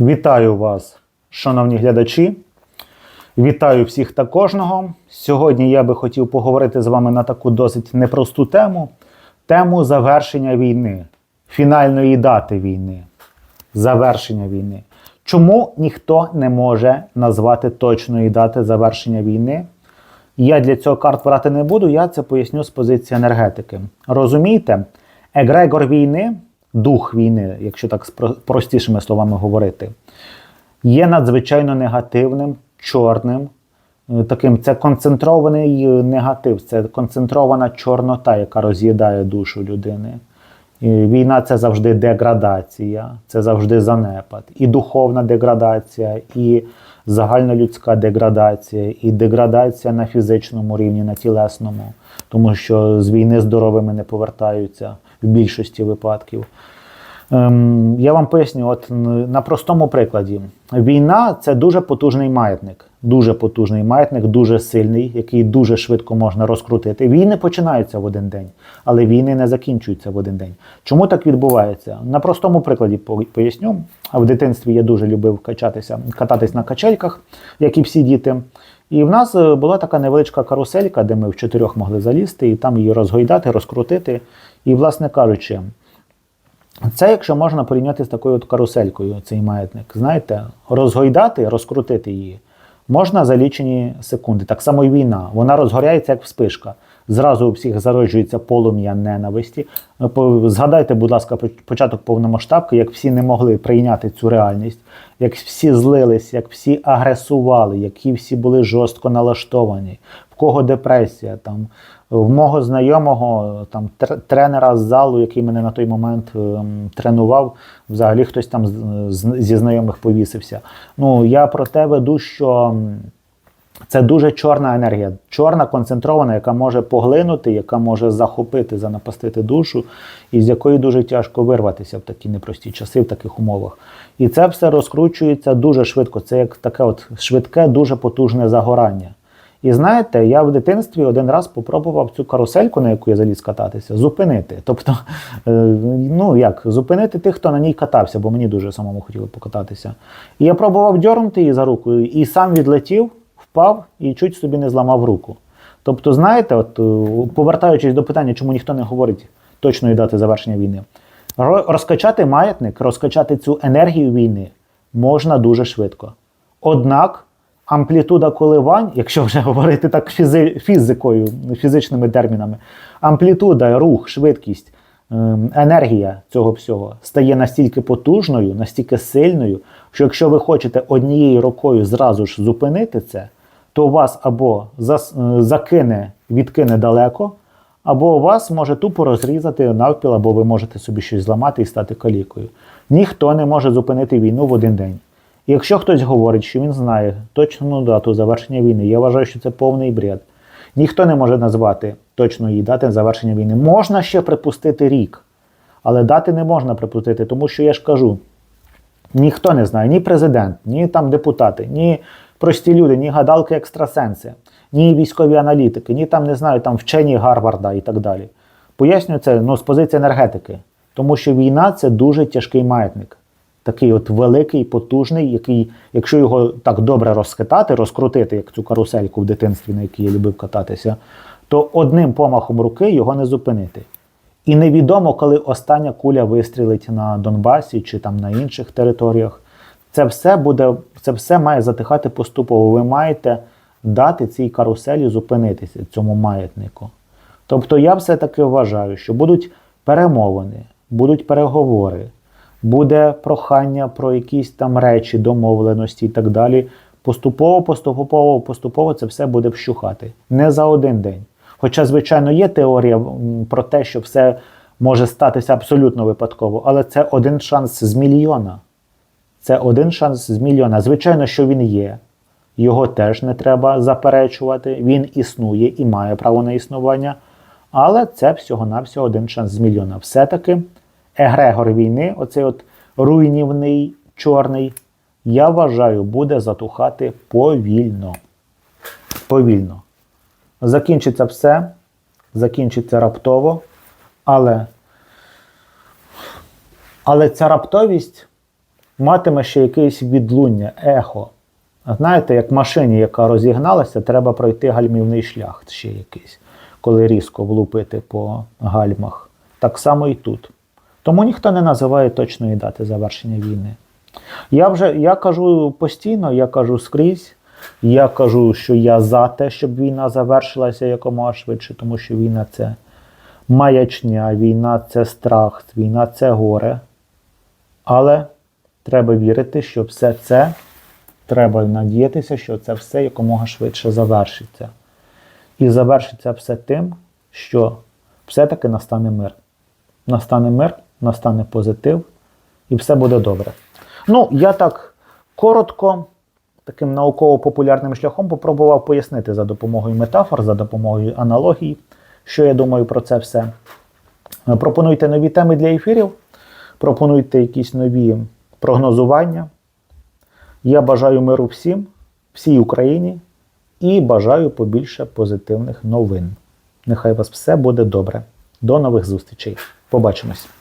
Вітаю вас, шановні глядачі. Вітаю всіх та кожного. Сьогодні я би хотів поговорити з вами на таку досить непросту тему: тему завершення війни, фінальної дати війни. Завершення війни. Чому ніхто не може назвати точної дати завершення війни? Я для цього карт брати не буду, я це поясню з позиції енергетики. Розумієте, егрегор війни, дух війни, якщо так з простішими словами говорити, є надзвичайно негативним, чорним. е, Таким це концентрований е, негатив, це концентрована чорнота, яка роз'їдає душу людини. Війна це завжди деградація, це завжди занепад. І духовна деградація, і загальнолюдська деградація, і деградація на фізичному рівні, на тілесному, тому що з війни здоровими не повертаються в більшості випадків. Ем, я вам поясню, от на простому прикладі. Війна це дуже потужний маятник. Дуже потужний маятник, дуже сильний, який дуже швидко можна розкрутити. Війни починаються в один день, але війни не закінчуються в один день. Чому так відбувається? На простому прикладі поясню. А в дитинстві я дуже любив качатися, кататись на качельках, як і всі діти. І в нас е, була така невеличка каруселька, де ми в чотирьох могли залізти і там її розгойдати, розкрутити. І, власне кажучи, це, якщо можна порівняти з такою от каруселькою, цей маятник, знаєте, розгойдати, розкрутити її можна за лічені секунди. Так само і війна. Вона розгоряється як вспишка. Зразу у всіх зароджується полум'я ненависті. Е, Згадайте, будь ласка, початок повномасштабки, як всі не могли прийняти цю реальність, як всі злились, як всі агресували, які всі були жорстко налаштовані, в кого депресія там. В мого знайомого там тренера з залу, який мене на той момент ем, тренував, взагалі хтось там з, з- зі знайомих повісився. Ну я про те веду, що це дуже чорна енергія, чорна концентрована, яка може поглинути, яка може захопити, занапастити душу, і з якої дуже тяжко вирватися в такі непрості часи, в таких умовах. І це все розкручується дуже швидко. Це як таке от швидке, дуже потужне загорання. І знаєте, я в дитинстві один раз попробував цю карусельку, на яку я заліз кататися, зупинити. Тобто, е, ну як, зупинити тих, хто на ній катався, бо мені дуже самому хотіло покататися. І я пробував дьорнути її за руку, і сам відлетів, впав і чуть собі не зламав руку. Тобто, знаєте, от е, повертаючись до питання, чому ніхто не говорить точної дати завершення війни, розкачати маятник, розкачати цю енергію війни можна дуже швидко. Однак амплітуда коливань, якщо вже говорити так фізи, фізикою, фізичними термінами, амплітуда, рух, швидкість, ем, енергія цього всього стає настільки потужною, настільки сильною, що якщо ви хочете однією рукою зразу ж зупинити це, то вас або е, закине, відкине далеко, або вас може тупо розрізати навпіл, або ви можете собі щось зламати і стати калікою. Ніхто не може зупинити війну в один день. І якщо хтось говорить, що він знає точну дату завершення війни, я вважаю, що це повний бред. Ніхто не може назвати точної дати завершення війни. Можна ще припустити рік, але дати не можна припустити, тому що я ж кажу, ніхто не знає, ні президент, ні там депутати, ні прості люди, ні гадалки екстрасенси, ні військові аналітики, ні там не знаю, там вчені Гарварда і так далі. Пояснюю це ну, з позиції енергетики, тому що війна це дуже тяжкий маятник. Такий от великий, потужний, який, якщо його так добре розхитати, розкрутити, як цю карусельку в дитинстві, на якій я любив кататися, то одним помахом руки його не зупинити. І невідомо, коли остання куля вистрілить на Донбасі чи там на інших територіях. Це все буде, це все має затихати поступово. Ви маєте дати цій каруселі зупинитися, цьому маятнику. Тобто я все-таки вважаю, що будуть перемовини, будуть переговори, буде прохання про якісь там речі, домовленості і так далі. Поступово, поступово, поступово це все буде вщухати. Не за один день. Хоча, звичайно, є теорія про те, що все може статися абсолютно випадково, але це один шанс з мільйона. Це один шанс з мільйона. Звичайно, що він є. Його теж не треба заперечувати. Він існує і має право на існування. Але це всього-навсього один шанс з мільйона. Все-таки егрегор війни, оцей от руйнівний, чорний, я вважаю, буде затухати повільно. Повільно. Закінчиться все, закінчиться раптово, але, але ця раптовість матиме ще якесь відлуння, ехо. Знаєте, як машині, яка розігналася, треба пройти гальмівний шлях ще якийсь, коли різко влупити по гальмах. Так само і тут. Тому ніхто не називає точної дати завершення війни. Я вже я кажу постійно, я кажу скрізь. Я кажу, що я за те, щоб війна завершилася якомога швидше, тому що війна це маячня, війна це страх, війна це горе. Але треба вірити, що все це треба надіятися, що це все якомога швидше завершиться. І завершиться все тим, що все-таки настане мир. Настане мир, настане позитив, і все буде добре. Ну, я так коротко, таким науково-популярним шляхом попробував пояснити за допомогою метафор, за допомогою аналогій, що я думаю про це все. Пропонуйте нові теми для ефірів, пропонуйте якісь нові прогнозування. Я бажаю миру всім, всій Україні і бажаю побільше позитивних новин. Нехай вас все буде добре. До нових зустрічей. Побачимось!